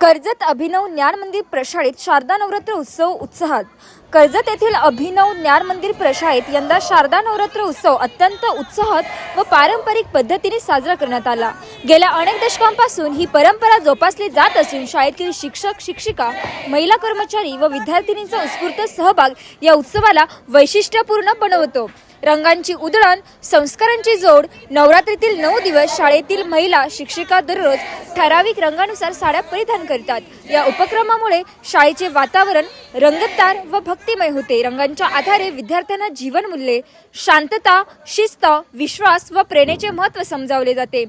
कर्जत अभिनव ज्ञान मंदिर प्रशाळेत शारदा नवरात्र उत्सव उत्साहात. कर्जत येथील अभिनव ज्ञान मंदिर प्रशाळेत यंदा शारदा नवरात्र उत्सव अत्यंत उत्साहात व पारंपरिक पद्धतीने साजरा करण्यात आला. गेल्या अनेक दशकांपासून ही परंपरा जोपासली जात असून शाळेतील शिक्षक शिक्षिका महिला कर्मचारी व विद्यार्थिनींचा उत्स्फूर्त सहभाग या उत्सवाला वैशिष्ट्यपूर्ण बनवतो. रंगांची उधळण संस्कारांची जोड नवरात्रीतील नऊ दिवस शाळेतील महिला शिक्षिका दररोज ठराविक रंगानुसार साड्या परिधान करतात. या उपक्रमामुळे शाळेचे वातावरण रंगतदार व भक्तिमय होते. रंगांच्या आधारे विद्यार्थ्यांना जीवनमूल्ये शांतता शिस्त विश्वास व प्रेरणेचे महत्त्व समजावले जाते.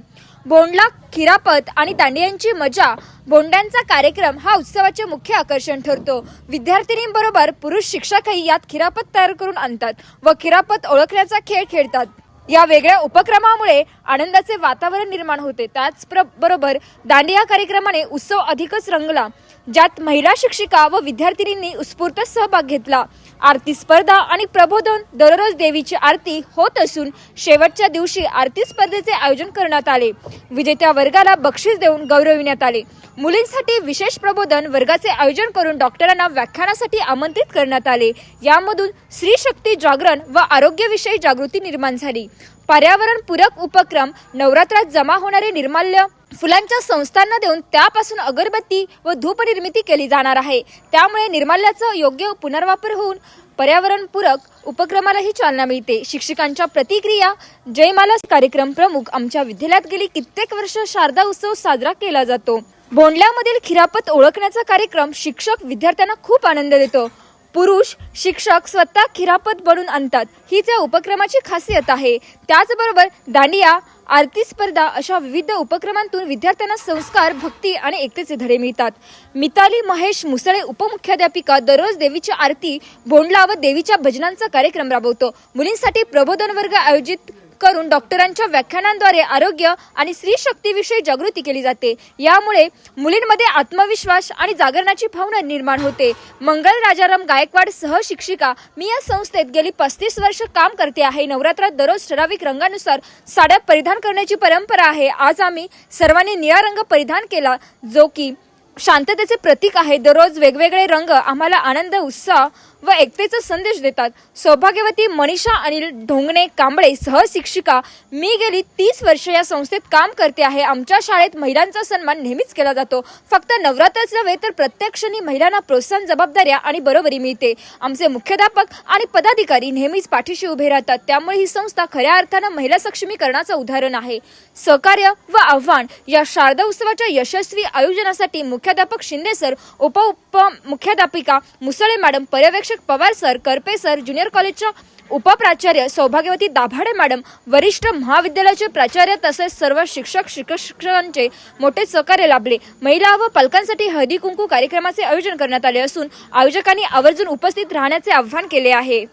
बोंडला खिरापत आणि दांडियांची मजा. बोंड्यांचा कार्यक्रम हा उत्सवाचे मुख्य आकर्षण ठरतो. विद्यार्थिनींबरोबर पुरुष शिक्षकही यात खिरापत तयार करून आणतात व खिरापत ओळखण्याचा खेळ खेळतात. या वेगळ्या उपक्रमामुळे आनंदाचे वातावरण निर्माण होते. त्याच प्र- बरोबर दांडिया कार्यक्रमाने उत्सव अधिकच रंगला. ज्यात महिला शिक्षिका व विद्यार्थिनींनी उत्स्फूर्त सहभाग घेतला. आरती स्पर्धा आणि प्रबोधन दररोज देवीची आरती होत असून शेवटच्या दिवशी आरती स्पर्धेचे आयोजन करण्यात आले. विजेत्या वर्गाला बक्षीस देऊन गौरविण्यात आले. मुलींसाठी विशेष प्रबोधन वर्गाचे आयोजन करून डॉक्टरांना व्याख्यानासाठी आमंत्रित करण्यात आले. यामधून स्त्री शक्ती जागरण व आरोग्यविषयी जागृती निर्माण झाली. पर्यावरण पूरक उपक्रम नवरात्रात जमा होणारे निर्माल्य फुलांच्या संस्थांना देऊन त्यापासून अगरबत्ती व धूप निर्मिती केली जाणार आहे. त्यामुळे निर्माल्याचं योग्य पुनर्वापर होऊन पर्यावरणपूरक उपक्रमालाही चालना मिळते. शिक्षकांच्या प्रतिक्रिया जयमाला कार्यक्रम प्रमुख आमच्या विद्यालयात गेली कित्येक वर्ष शारदा उत्सव साजरा केला जातो. बोंडल्यामधील खिरापत ओळखण्याचा कार्यक्रम शिक्षक विद्यार्थ्यांना खूप आनंद देतो. पुरुष शिक्षक स्वतः खिरापत बनून आणतात. हीच या उपक्रमाची खासियत आहे. त्याचबरोबर दांडिया आरती स्पर्धा अशा विविध उपक्रमांतून विद्यार्थ्यांना संस्कार भक्ती आणि एकतेचे धडे मिळतात. मिताली महेश मुसळे उपमुख्याध्यापिका दररोज देवीची आरती भोंडला व देवीच्या भजनांचा कार्यक्रम राबवतो. मुलींसाठी प्रबोधन वर्ग आयोजित करून डॉक्टरांच्या व्याख्यानांद्वारे आरोग्य आणि स्त्री शक्तीविषयी जागृती केली जाते. यामुळे मुलींमध्ये आत्मविश्वास आणि जागरणाची भावना निर्माण होते. मंगल राजाराम गायकवाड सहशिक्षिका मी या संस्थेत गेली पस्तीस वर्ष काम करते आहे. नवरात्रात दररोज ठराविक रंगानुसार साड्या परिधान करण्याची परंपरा आहे. आज आम्ही सर्वांनी निळा रंग परिधान केला जो की शांततेचे प्रतीक आहे. दररोज वेगवेगळे रंग आम्हाला आनंद उत्साह व एकतेचा संदेश देतात. सौभाग्यवती मनीषा अनिल ढोंगणे कांबळे सहशिक्षिका मी गेली तीस वर्ष या संस्थेत काम करते आहे. आमच्या शाळेत महिलांचा सन्मान नेहमीच केला जातो. फक्त नवरात्रच नव्हे तर प्रत्येक क्षणी महिलांना प्रोत्साहन जबाबदाऱ्या आणि बरोबरी मिळते. आमचे मुख्याध्यापक आणि पदाधिकारी नेहमीच पाठीशी उभे राहतात. त्यामुळे ही संस्था खऱ्या अर्थानं महिला सक्षमीकरणाचं उदाहरण आहे. सहकार्य व आव्हान या शारदा उत्सवाच्या यशस्वी आयोजनासाठी मुख्याध्यापक शिंदे सर उप उप मुख्याध्यापिका मुसळे मॅडम पर्यवेक्षक Pawar sir Karpe sir junior कॉलेजच्या उपप्राचार्य सौभाग्यवती दाभाडे मॅडम वरिष्ठ महाविद्यालयाचे प्राचार्य तसेच सर्व शिक्षक शिक्षकांचे मोठे सहकार्य लाभले. महिला व पालकांसाठी हळदी कुंकू कार्यक्रमाचे आयोजन करण्यात आले असून आयोजकांनी आवर्जून उपस्थित राहण्याचे आवाहन केले आहे.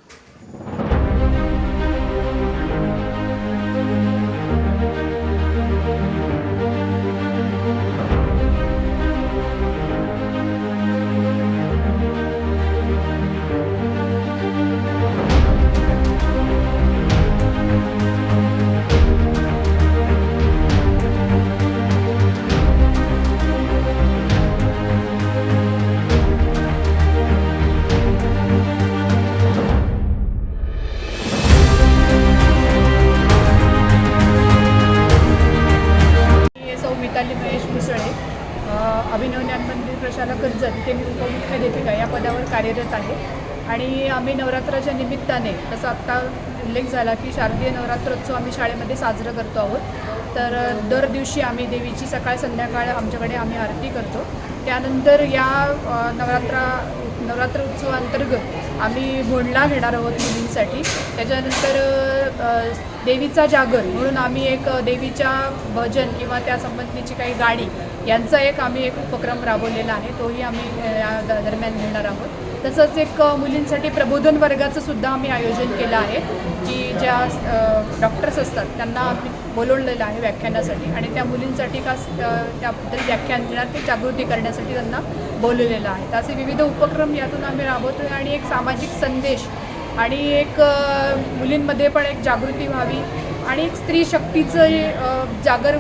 शारदीय नवरात्रोत्सव आम्ही शाळेमध्ये साजरं करतो आहोत. तर दर दिवशी आम्ही देवीची सकाळ संध्याकाळ आमच्याकडे आम्ही आरती करतो. त्यानंतर या नवरात्रा नवरात्र उत्सवाअंतर्गत आम्ही भोंडला घेणार आहोत मुलींसाठी. त्याच्यानंतर देवीचा जागर म्हणून आम्ही एक देवीच्या भजन किंवा त्या संबंधीची काही गाणी यांचा एक आम्ही एक उपक्रम राबवलेला आहे. तोही आम्ही या दरम्यान घेणार आहोत. तसंच एक मुलींसाठी प्रबोधन वर्गाचं सुद्धा आम्ही आयोजन केलं आहे. की ज्या डॉक्टर्स असतात त्यांना आम्ही बोलवलेलं आहे व्याख्यानासाठी आणि त्या मुलींसाठी खास त्याबद्दल व्याख्यान देणार ते जागृती करण्यासाठी त्यांना बोलवलेलं आहे. तर असे विविध उपक्रम यातून आम्ही राबवतो आणि एक सामाजिक संदेश आणि एक मुलींमध्ये पण एक जागृती व्हावी आणि एक स्त्री शक्तीचं जागर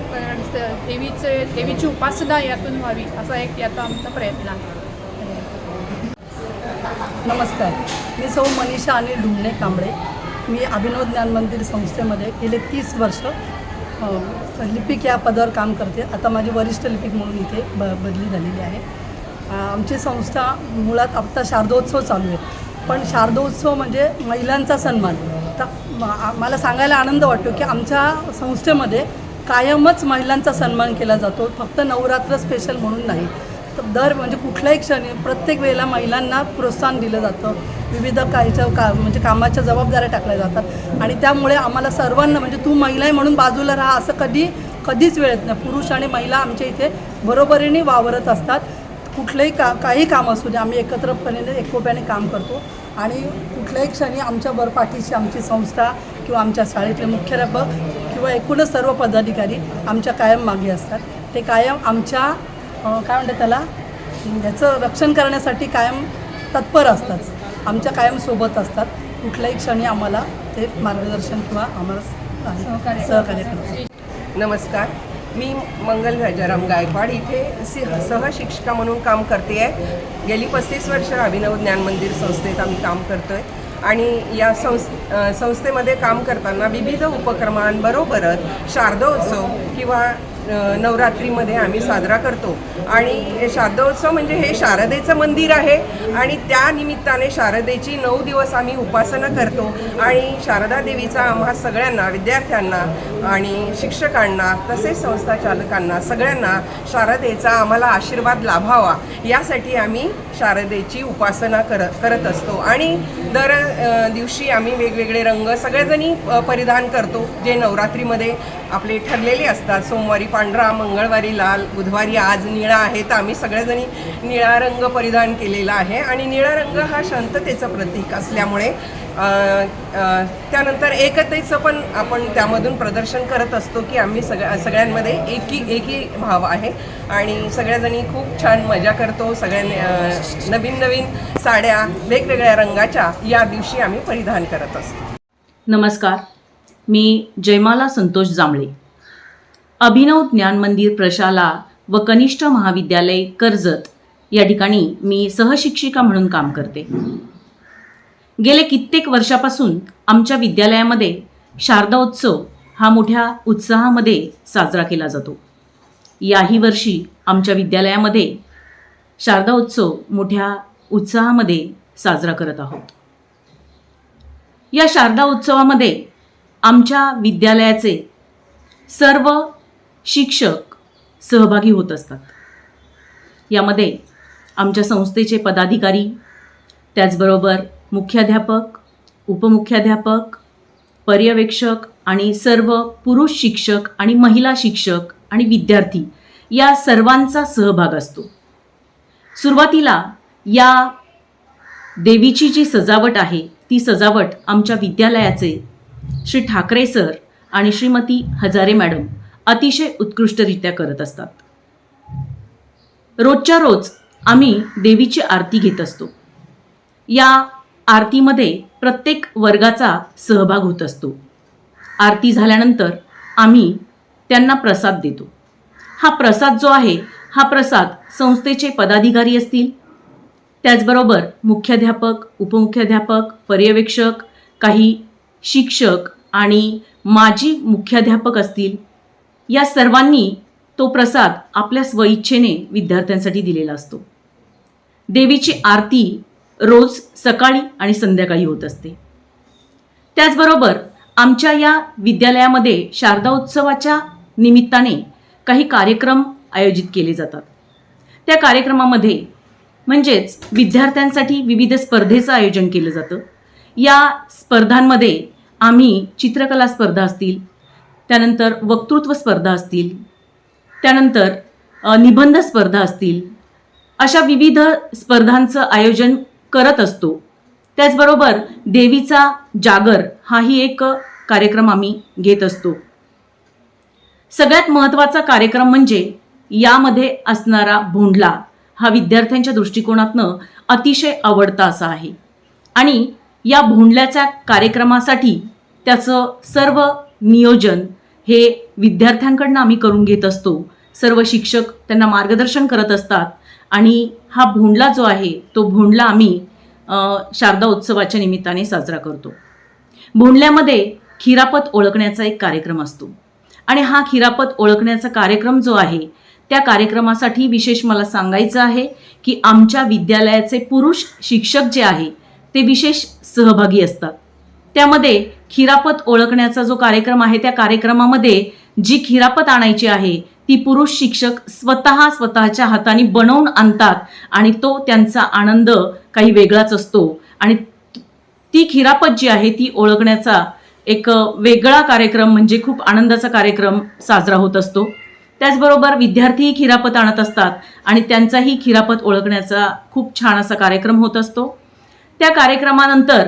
देवीचे देवीची उपासना यातून व्हावी असा एक याचा आमचा प्रयत्न आहे. नमस्कार. मी सौ मनीषा अनिल ढुमणे कांबळे. मी अभिनव ज्ञान मंदिर संस्थेमध्ये गेले तीस वर्ष लिपिक या पदावर काम करते. आता माझी वरिष्ठ लिपिक म्हणून इथे ब बदली झालेली आहे. आमची संस्था मुळात आत्ता शारदोत्सव चालू आहे. पण शारदोत्सव म्हणजे महिलांचा सन्मान. तर मला सांगायला आनंद वाटतो की आमच्या संस्थेमध्ये कायमच महिलांचा सन्मान केला जातो. फक्त नवरात्र स्पेशल म्हणून नाही. तर दर म्हणजे कुठल्याही क्षणी प्रत्येक वेळेला महिलांना प्रोत्साहन दिलं जातं. विविध काहीच्या का म्हणजे कामाच्या जबाबदाऱ्या टाकल्या जातात. आणि त्यामुळे आम्हाला सर्वांना म्हणजे तू महिला आहे म्हणून बाजूला राहा असं कधी कधीच वेळत नाही. पुरुष आणि महिला आमच्या इथे बरोबरीने वावरत असतात. कुठलंही का काही काम असू दे आम्ही एकत्रपणे एकोप्याने काम करतो. आणि कुठल्याही क्षणी आमच्या बर पाठीशी आमची संस्था किंवा आमच्या शाळेतले मुख्याध्यापक किंवा एकूणच सर्व पदाधिकारी आमच्या कायम मागे असतात. ते कायम आमच्या काय म्हणतात त्याला? याचं रक्षण करण्यासाठी कायम तत्पर असतात. आमच्या कायम सोबत असतात. कुठल्याही क्षणी आम्हाला ते मार्गदर्शन किंवा आम्हाला सहकार्य करतात. नमस्कार. मी मंगल राजाराम गायकवाड. इथे सि सहशिक्षिका म्हणून काम करते आहे. गेली पस्तीस वर्ष अभिनव ज्ञान मंदिर संस्थेत आम्ही काम करतो आहे आणि या संस् संस्थेमध्ये काम करताना विविध उपक्रमांबरोबरच शारदोत्सव किंवा नवरात्रीमध्ये आम्ही साजरा करतो. आणि शारदोत्सव म्हणजे हे शारदेचं मंदिर आहे. आणि त्या निमित्ताने शारदेची नऊ दिवस आम्ही उपासना करतो. आणि शारदा देवीचा आम्हा सगळ्यांना विद्यार्थ्यांना आणि शिक्षकांना तसेच संस्था चालकांना सगळ्यांना शारदेचा आम्हाला आशीर्वाद लाभावा. यासाठी आम्ही शारदेची उपासना कर करत असतो. आणि दर दिवशी आम्ही वेगवेगळे रंग सगळ्याजणी परिधान करतो. जे नवरात्रीमध्ये आपले ठरलेले असतात. सोमवारी पांढरा मंगळवारी लाल बुधवारी आज निळा आहे तर आम्ही सगळ्याजणी निळा रंग परिधान केलेला आहे आणि निळा रंग हा शांततेचं प्रतीक असल्यामुळे त्यानंतर एकतेचं पण आपण त्यामधून प्रदर्शन करत असतो की आम्ही सगळ्या सगळ्यांमध्ये एकी एकी भाव आहे आणि सगळ्याजणी खूप छान मजा करतो. सगळ्यांनी नवीन नवीन साड्या वेगवेगळ्या रंगाच्या या दिवशी आम्ही परिधान करत असतो. नमस्कार. मी जयमाला संतोष जांभळे. अभिनव ज्ञान मंदिर प्रशाला व कनिष्ठ महाविद्यालय कर्जत या ठिकाणी मी सहशिक्षिका म्हणून काम करते. गेले कित्येक वर्षापासून आमच्या विद्यालयामध्ये शारदोत्सव हा मोठ्या उत्साहामध्ये साजरा केला जातो. याही वर्षी आमच्या विद्यालयामध्ये शारदा उत्सव मोठ्या उत्साहामध्ये साजरा करत आहोत. या शारदा उत्सवामध्ये आमच्या विद्यालयाचे सर्व शिक्षक सहभागी होत असतात. यामध्ये आमच्या संस्थेचे पदाधिकारी त्याचबरोबर मुख्याध्यापक उपमुख्याध्यापक पर्यवेक्षक आणि सर्व पुरुष शिक्षक आणि महिला शिक्षक आणि विद्यार्थी या सर्वांचा सहभाग असतो. सुरुवातीला या देवीची जी सजावट आहे ती सजावट आमच्या विद्यालयाचे श्री ठाकरे सर आणि श्रीमती हजारे मॅडम अतिशय उत्कृष्टरित्या करत असतात. रोजच्या रोज आम्ही देवीची आरती घेत असतो. या आरतीमध्ये प्रत्येक वर्गाचा सहभाग होत असतो. आरती झाल्यानंतर आम्ही त्यांना प्रसाद देतो. हा प्रसाद जो आहे हा प्रसाद संस्थेचे पदाधिकारी असतील त्याचबरोबर मुख्याध्यापक उपमुख्याध्यापक पर्यवेक्षक काही शिक्षक आणि माजी मुख्याध्यापक असतील या सर्वांनी तो प्रसाद आपल्या स्वइच्छेने विद्यार्थ्यांसाठी दिलेला असतो. देवीची आरती रोज सकाळी आणि संध्याकाळी होत असते. त्याचबरोबर आमच्या या विद्यालयामध्ये शारदा उत्सवाच्या निमित्ताने काही कार्यक्रम आयोजित केले जातात. त्या कार्यक्रमामध्ये म्हणजेच विद्यार्थ्यांसाठी विविध स्पर्धेचं आयोजन केलं जातं. या स्पर्धांमध्ये आम्ही चित्रकला स्पर्धा असतील त्यानंतर वक्तृत्व स्पर्धा असतील त्यानंतर निबंध स्पर्धा असतील अशा विविध स्पर्धांचं आयोजन करत असतो. त्याचबरोबर देवीचा जागर हाही एक कार्यक्रम आम्ही घेत असतो. सगळ्यात महत्त्वाचा कार्यक्रम म्हणजे यामध्ये असणारा भोंडला हा विद्यार्थ्यांच्या दृष्टिकोनातनं अतिशय आवडता असा आहे. आणि या भोंडल्याच्या कार्यक्रमासाठी त्याचं सर्व नियोजन हे विद्यार्थ्यांकडनं आम्ही करून घेत असतो. सर्व शिक्षक त्यांना मार्गदर्शन करत असतात आणि हा भोंडला जो आहे तो भोंडला आम्ही शारदा उत्सवाच्या निमित्ताने साजरा करतो. भोंडल्यामध्ये खिरापत ओळखण्याचा एक कार्यक्रम असतो. आणि हा खिरापत ओळखण्याचा कार्यक्रम जो आहे त्या कार्यक्रमासाठी विशेष मला सांगायचं आहे की आमच्या विद्यालयाचे पुरुष शिक्षक जे आहे ते विशेष सहभागी असतात. त्यामध्ये खिरापत ओळखण्याचा जो कार्यक्रम आहे त्या कार्यक्रमामध्ये जी खिरापत आणायची आहे ती पुरुष शिक्षक स्वतः स्वतःच्या हाताने बनवून आणतात आणि तो त्यांचा आनंद काही वेगळाच असतो. आणि ती खिरापत जी आहे ती ओळखण्याचा एक वेगळा कार्यक्रम म्हणजे खूप आनंदाचा कार्यक्रम साजरा होत असतो. त्याचबरोबर विद्यार्थीही खिरापत आणत असतात आणि त्यांचाही खिरापत ओळखण्याचा खूप छान असा कार्यक्रम होत असतो. त्या कार्यक्रमानंतर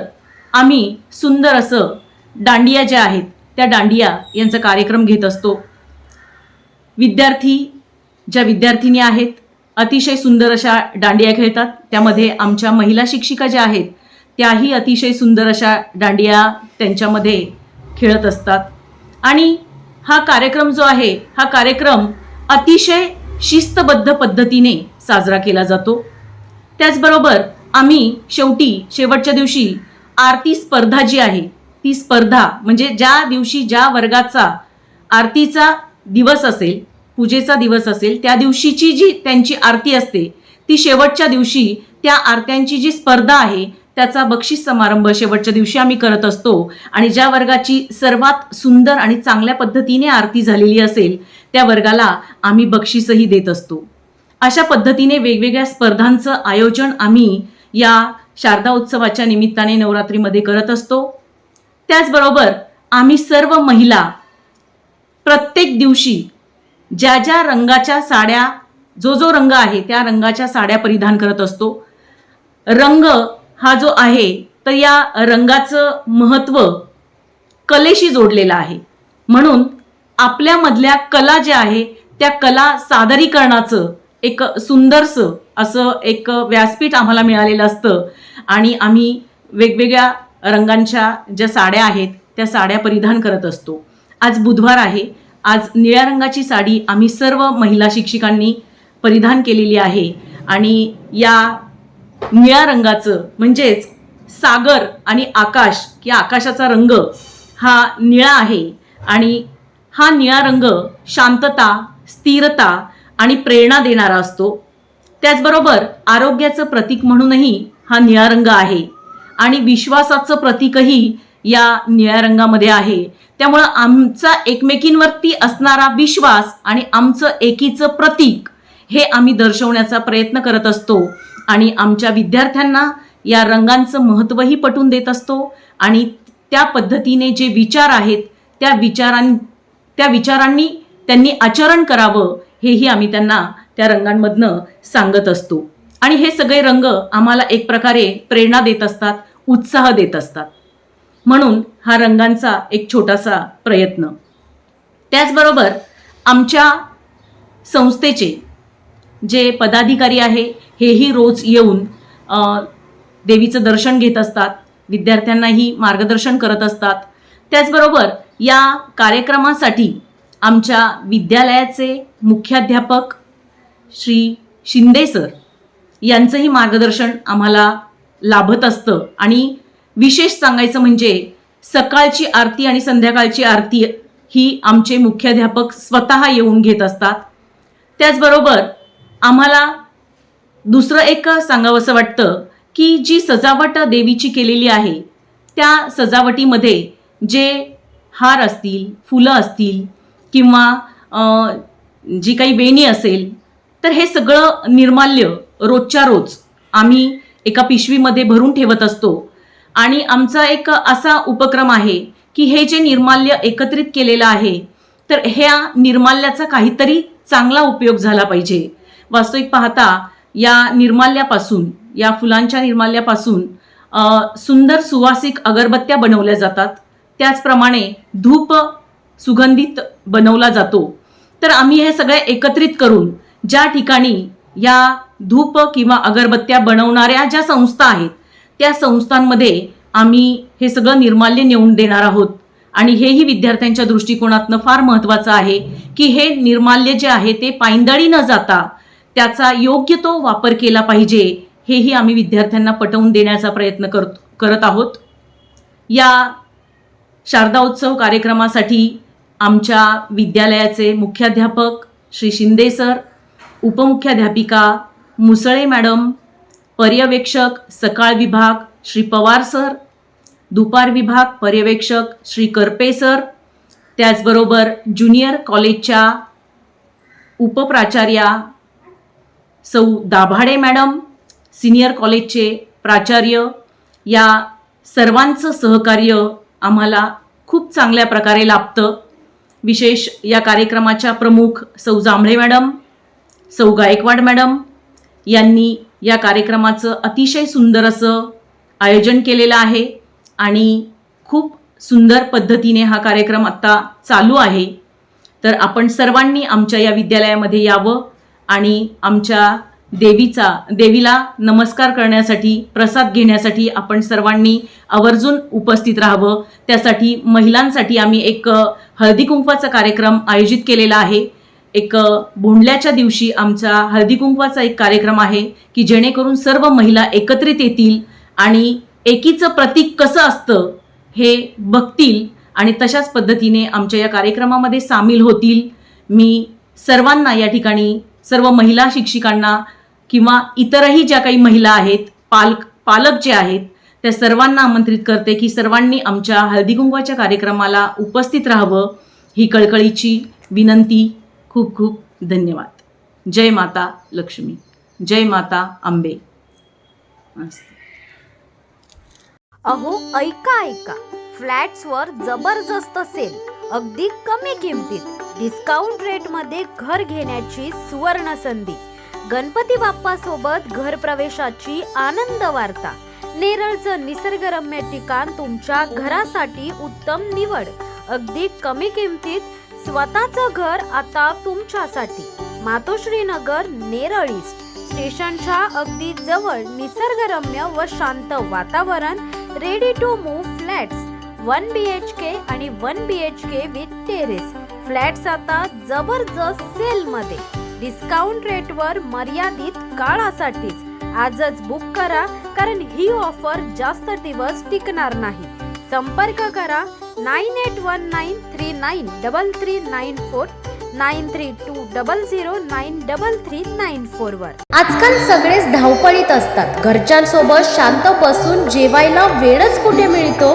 आम्ही सुंदर असं दांडिया ज्या आहेत त्या दांडिया यांचा कार्यक्रम घेत असतो. विद्यार्थी ज्या विद्यार्थिनी आहेत अतिशय सुंदर अशा दांडिया खेळतात. त्यामध्ये आमच्या महिला शिक्षिका ज्या आहेत त्याही अतिशय सुंदर अशा दांडिया त्यांच्यामध्ये खेळत असतात. आणि हा कार्यक्रम जो आहे हा कार्यक्रम अतिशय शिस्तबद्ध पद्धतीने साजरा केला जातो. त्याचबरोबर आम्ही शेवटी शेवटच्या दिवशी आरती स्पर्धा जी आहे ती स्पर्धा म्हणजे ज्या दिवशी ज्या वर्गाचा आरतीचा दिवस असेल पूजेचा दिवस असेल त्या दिवशीची जी त्यांची आरती असते ती शेवटच्या दिवशी त्या आरत्यांची जी स्पर्धा आहे त्याचा बक्षीस समारंभ शेवटच्या दिवशी आम्ही करत असतो. आणि ज्या वर्गाची सर्वात सुंदर आणि चांगल्या पद्धतीने आरती झालेली असेल त्या वर्गाला आम्ही बक्षीसही देत असतो. अशा पद्धतीने वेगवेगळ्या स्पर्धांचं आयोजन आम्ही या शारदा उत्सवाच्या निमित्ताने नवरात्रीमध्ये करत असतो. त्याचबरोबर आम्ही सर्व महिला प्रत्येक दिवशी ज्या ज्या रंगाच्या साड्या जो जो रंग आहे त्या रंगाच्या साड्या परिधान करत असतो. रंग हा जो आहे तर या रंगाचं महत्त्व कलेशी जोडलेलं आहे. म्हणून आपल्यामधल्या कला ज्या आहे त्या कला सादरीकरणाचं एक सुंदरसं असं एक व्यासपीठ आम्हाला मिळालेलं असतं. आणि आम्ही वेगवेगळ्या रंगांच्या ज्या साड्या आहेत त्या साड्या परिधान करत असतो. आज बुधवार आहे. आज निळ्या रंगाची साडी आम्ही सर्व महिला शिक्षिकांनी परिधान केलेली आहे. आणि या निळ्या रंगाचं म्हणजेच सागर आणि आकाश किंवा आकाशाचा रंग हा निळा आहे. आणि हा निळा रंग शांतता स्थिरता आणि प्रेरणा देणारा असतो. त्याचबरोबर आरोग्याचं प्रतीक म्हणूनही हा निळा रंग आहे. आणि विश्वासाचं प्रतीकही या निळ्या रंगामध्ये आहे. त्यामुळं आमचा एकमेकींवरती असणारा विश्वास आणि आमचं एकीचं प्रतीक हे आम्ही दर्शवण्याचा प्रयत्न करत असतो. आणि आमच्या विद्यार्थ्यांना या रंगांचं महत्त्वही पटवून देत असतो. आणि त्या पद्धतीने जे विचार आहेत त्या विचारां त्या विचारांनी त्यांनी आचरण करावं हेही आम्ही त्यांना त्या रंगांमधनं सांगत असतो. आणि हे सगळे रंग आम्हाला एक प्रकारे प्रेरणा देत असतात उत्साह देत असतात. म्हणून हा रंगांचा एक छोटासा प्रयत्न. त्याचबरोबर आमच्या संस्थेचे जे पदाधिकारी आहे हेही रोज येऊन देवीचं दर्शन घेत असतात विद्यार्थ्यांनाही मार्गदर्शन करत असतात. त्याचबरोबर या कार्यक्रमासाठी आमच्या विद्यालयाचे मुख्याध्यापक श्री शिंदे सर यांचंही मार्गदर्शन आम्हाला लाभत असतं. आणि विशेष सांगायचं म्हणजे सकाळची आरती आणि संध्याकाळची आरती ही आमचे मुख्याध्यापक स्वतः येऊन घेत असतात. त्याचबरोबर आम्हाला दुसरं एक सांगावंसं वाटतं की जी सजावट देवीची केलेली आहे त्या सजावटीमध्ये जे हार असतील फुलं असतील किंवा जी काही बेणी असेल तर हे सगळं निर्माल्य रोजच्या रोज आम्ही एका पिशवीमध्ये भरून ठेवत असतो. आणि आमचा एक असा उपक्रम आहे की हे जे निर्माल्य एकत्रित केलेलं आहे तर ह्या निर्माल्याचा काहीतरी चांगला उपयोग झाला पाहिजे. वास्तविक पाहता या निर्माल्यापासून या फुलांच्या निर्माल्यापासून सुंदर सुवासिक अगरबत्त्या बनवल्या जातात. त्याचप्रमाणे धूप सुगंधित बनवला जातो. तर आम्ही हे सगळे एकत्रित करून ज्या ठिकाणी या धूप किंवा अगरबत्त्या बनवणाऱ्या ज्या संस्था आहेत त्या संस्थांमध्ये आम्ही हे सगळं निर्माल्य नेऊन देणार आहोत. आणि हेही विद्यार्थ्यांच्या दृष्टिकोनातनं फार महत्त्वाचं आहे की हे निर्माल्य जे आहे ते पायंदळी न जाता त्याचा योग्य तो वापर केला पाहिजे हेही आम्ही विद्यार्थ्यांना पटवून देण्याचा प्रयत्न करत करत आहोत. या शारदा उत्सव कार्यक्रमासाठी आमच्या विद्यालयाचे मुख्याध्यापक श्री शिंदे सर उपमुख्याध्यापिका मुसळे मॅडम पर्यवेक्षक सकाळ विभाग श्री पवार सर दुपार विभाग पर्यवेक्षक श्री करपे सर त्याचबरोबर ज्युनियर कॉलेजच्या उपप्राचार्या सौ दाभाडे मॅडम सिनियर कॉलेजचे प्राचार्य या सर्वांचं सहकार्य आम्हाला खूप चांगल्या प्रकारे लाभतं. विशेष या कार्यक्रमाच्या प्रमुख सौ जांभळे मॅडम सौ गायकवाड मॅडम यांनी या कार्यक्रमाचं अतिशय सुंदर असं आयोजन केलेलं आहे आणि खूप सुंदर पद्धतीने हा कार्यक्रम आत्ता चालू आहे. तर आपण सर्वांनी आमच्या या विद्यालयामध्ये यावं आणि आमच्या देवीचा देवीला नमस्कार करण्यासाठी प्रसाद घेण्यासाठी आपण सर्वांनी आवर्जून उपस्थित राहावं. त्यासाठी महिलांसाठी आम्ही एक हळदी कुंकवाचा कार्यक्रम आयोजित केलेला आहे. एक भोंडल्याच्या दिवशी आमचा हळदी कुंकवाचा एक कार्यक्रम आहे की जेणेकरून सर्व महिला एकत्रित येतील आणि एकीचं प्रतीक कसं असतं हे बघतील आणि तशाच पद्धतीने आमच्या या कार्यक्रमामध्ये सामील होतील. मी सर्वांना या ठिकाणी सर्व महिला शिक्षिकांना किंवा इतरही ज्या काही महिला आहेत पालक पालक जे आहेत त्या सर्वांना आमंत्रित करते की सर्वांनी आमच्या हळदीकुंकवाच्या कार्यक्रमाला उपस्थित राहावं. ही कळकळीची विनंती. खूप खूप धन्यवाद. जय माता लक्ष्मी. जय माता आंबे. अहो ऐका ऐका. फ्लॅट्सवर जबरदस्त सेल. अगदी कमी किमतीत. डिस्काउंट रेटमध्ये घर घेण्याची सुवर्ण संधी. गणपती बाप्पा सोबत घर प्रवेशाची आनंद वार्ता. नेरळचं निसर्गरम्य ठिकाण तुमच्या घरासाठी उत्तम निवड. अगदी कमी किमतीत स्वतःचं घर आता तुमच्यासाठी. मातोश्री नगर नेरळ ईस्ट स्टेशनच्या अगदी जवळ निसर्गरम्य व शांत वातावरण ready to move flats one B H K आणि one B H K with terrace flats आता जबरदस्त सेल मध्ये डिस्काउंट रेटवर मर्यादित काळासाठीच. आजच बुक करा कारण ही ऑफर जास्त दिवस टिकणार नाही. संपर्क करा nine eight one nine three nine double three nine four nine three two double zero nine double three nine four वर. आजकाल सगळेच धावपळीत असतात. घरच्यांसोबत शांत बसून जेवायला वेळच कुठे मिळतो?